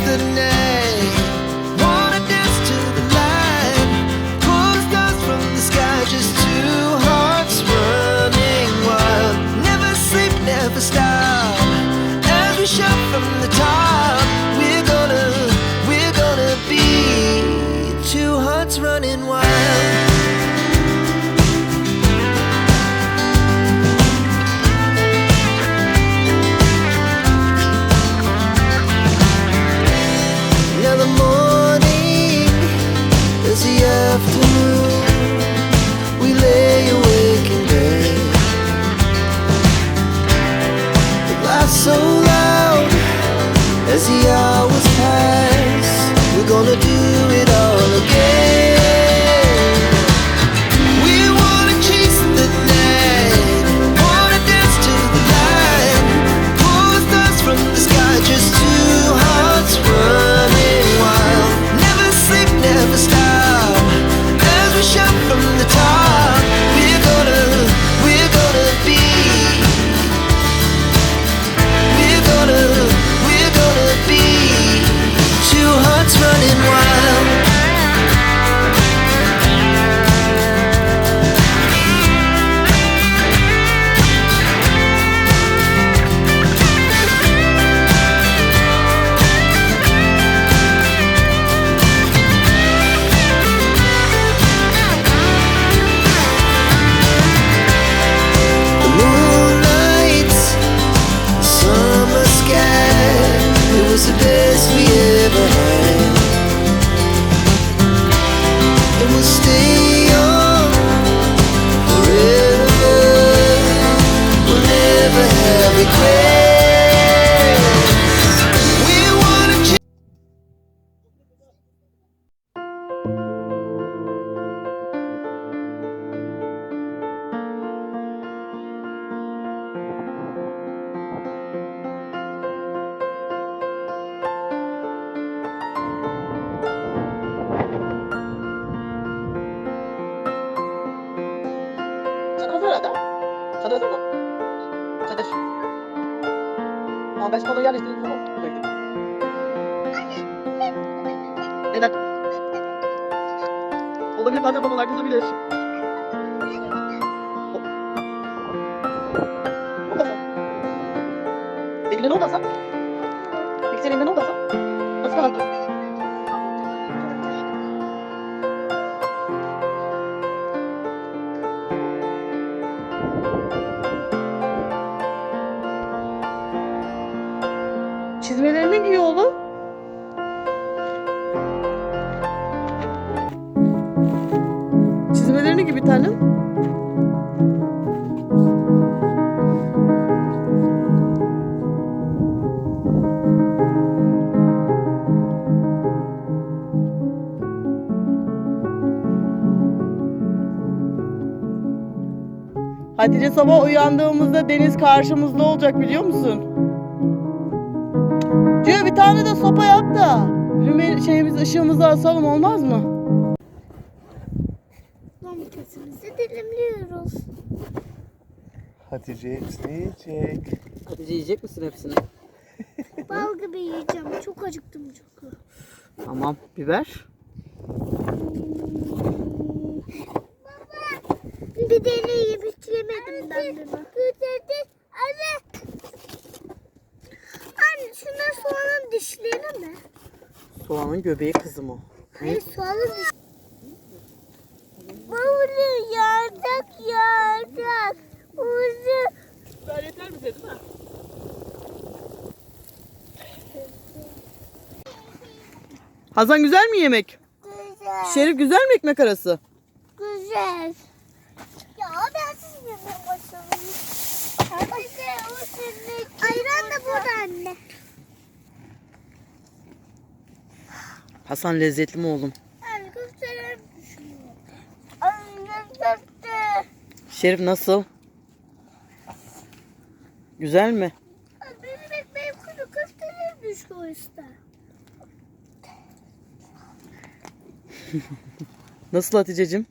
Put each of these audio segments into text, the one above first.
the name. kardeş. Ama ben sponsor yerleştirdim sonra bıraktım. Neden? Olabilir zaten bana like'ınızı bilir. Elinde ne oldu Hasan? Peki elinde ne oldu Hasan? Nasıl kaldı? Hatice sabah uyandığımızda deniz karşımızda olacak biliyor musun? Diyor bir tane de sopa yap da Rüme şeyimiz ışığımızı asalım olmaz mı? Domatesimizi dilimliyoruz. Hatice hepsini yiyecek. Hatice yiyecek misin hepsini? Bal gibi yiyeceğim. Çok acıktım çok. Tamam biber. Küçültüş. Anne. Anne şunlar soğanın dişleri mi? Soğanın göbeği kızım o. Hayır soğanın dişleri. Bunu yardak yardak. Bunu. Böyle yeter bize değil mi? Hazan güzel mi yemek? Güzel. Şerif güzel mi ekmek arası? Güzel. Ayran da burada anne. Hasan lezzetli mi oğlum? Şerif nasıl? Güzel mi? Benim ekmeğim kuru köftelermiş o işte. nasıl Hatice'cim?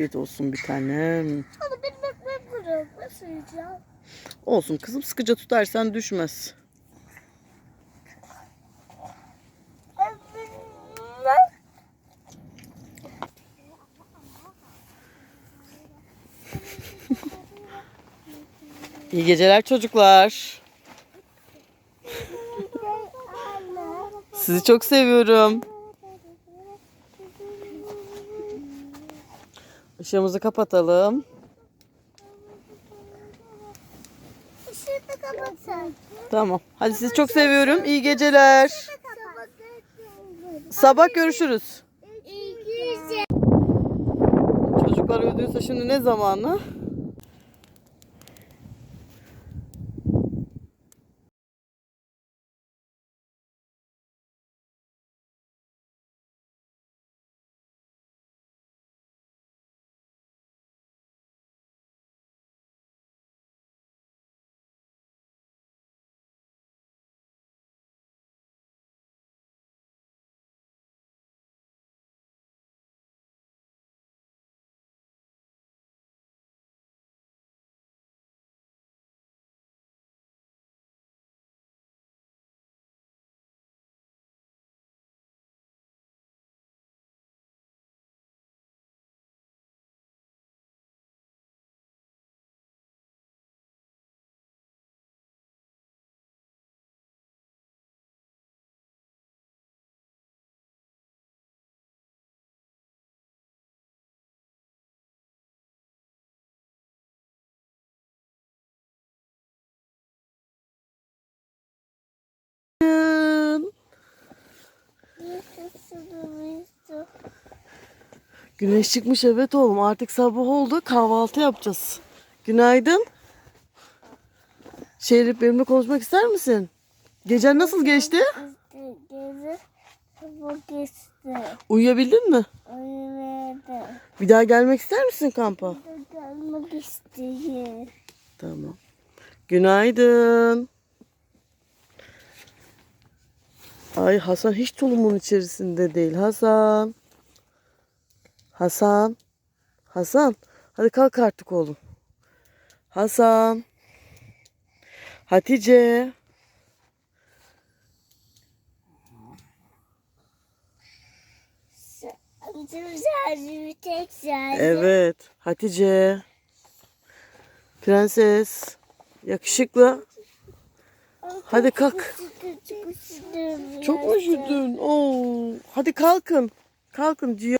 Afiyet olsun bir tanem. Anne benim ekmeğim kuru. Nasıl yiyeceğim? Olsun kızım sıkıca tutarsan düşmez. İyi geceler çocuklar. Sizi çok seviyorum. Işığımızı kapatalım. Işığı da kapatsın. Tamam. Hadi sizi çok seviyorum. İyi geceler. Sabah görüşürüz. İyi geceler. Çocuklar uyuduysa şimdi ne zamanı? Güneş çıkmış evet oğlum. Artık sabah oldu. Kahvaltı yapacağız. Günaydın. Şerif benimle konuşmak ister misin? Gecen nasıl geçti? Gezi bu geçti. Uyuyabildin mi? Uyumadı. Bir daha gelmek ister misin kampa? Gelmek istiyor. Tamam. Günaydın. Ay Hasan hiç tulumun içerisinde değil. Hasan. Hasan. Hasan. Hadi kalk artık oğlum. Hasan. Hatice. Evet. Hatice. Prenses. Yakışıklı. Hadi kalk. Çok mu üşüdün? Oo. Hadi kalkın. Kalkın Cihan.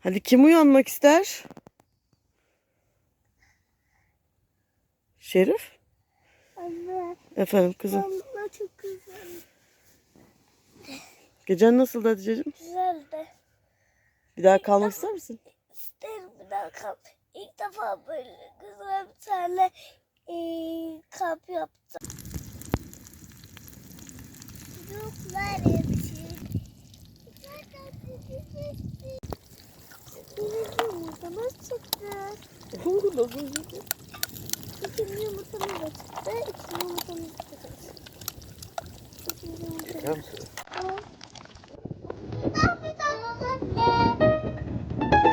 Hadi kim uyanmak ister? Şerif? Anne, Efendim kızım. abla çok güzel. Gecen nasıldı Hatice'cim? Güzeldi. Bir daha kalmak ister misin? İsterim bir daha kamp. İlk defa böyle güzel bir tane eee, kamp yaptım. Çocuklar hepsi. Birinci yumurtamız çıktı. İkinci yumurtamız da çıktı. İkinci yumurtamız da çıktı. Üçüncü yumurtamız Tamam.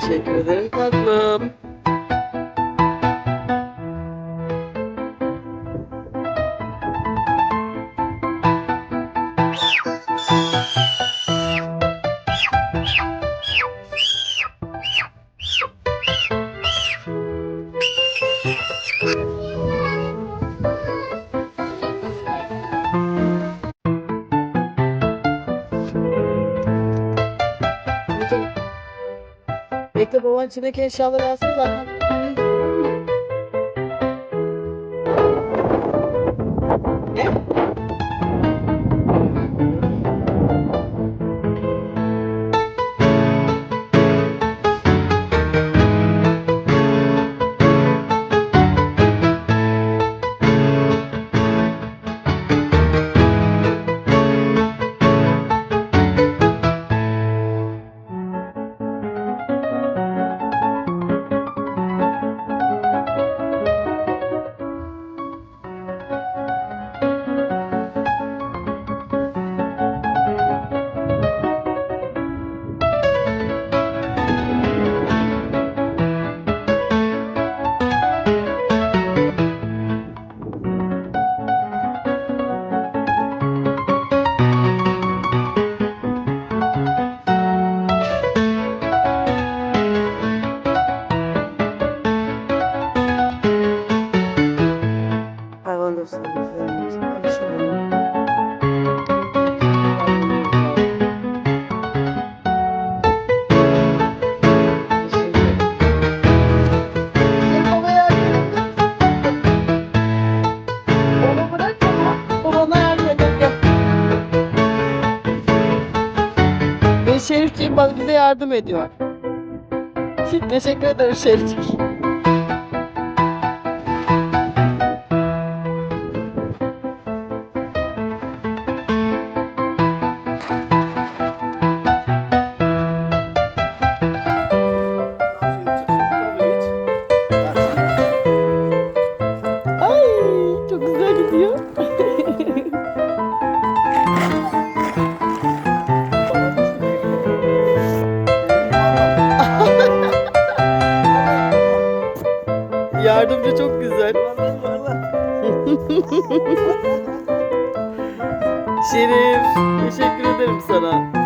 Teşekkür ederim tatlım. Baban içindeki eşyaları alsın zaten. Bize yardım ediyor. Teşekkür ederim Şerif. Şerif, teşekkür ederim sana.